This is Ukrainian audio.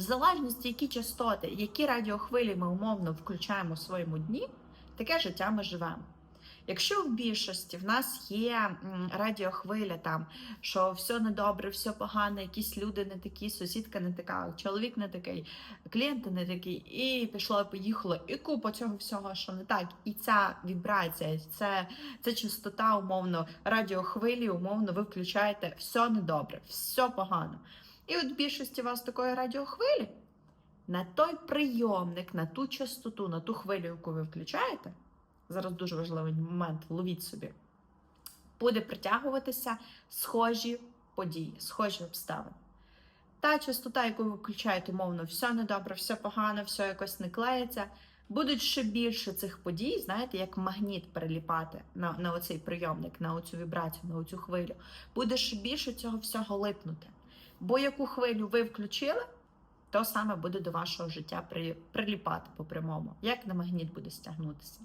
В залежності, які частоти, які радіохвилі ми умовно включаємо в своєму дні, таке життя ми живемо. Якщо в більшості в нас є радіохвиля, там що все недобре, все погано, якісь люди не такі, сусідка не така, чоловік не такий, клієнти не такі, і пішло, поїхало, і купа цього всього, що не так. І ця вібрація, це, це частота, умовно, радіохвилі, умовно, ви включаєте все недобре, все погано. І от більшості у вас такої радіохвилі на той прийомник, на ту частоту, на ту хвилю, яку ви включаєте. Зараз дуже важливий момент, ловіть собі. Буде притягуватися схожі події, схожі обставини. Та частота, яку ви включаєте, мовно, все недобре, все погано, все якось не клеїться. Будуть ще більше цих подій, знаєте, як магніт приліпати на, на оцей прийомник, на оцю вібрацію, на оцю хвилю. Буде ще більше цього всього липнути. Бо яку хвилю ви включили, то саме буде до вашого життя при, приліпати по прямому, як на магніт буде стягнутися.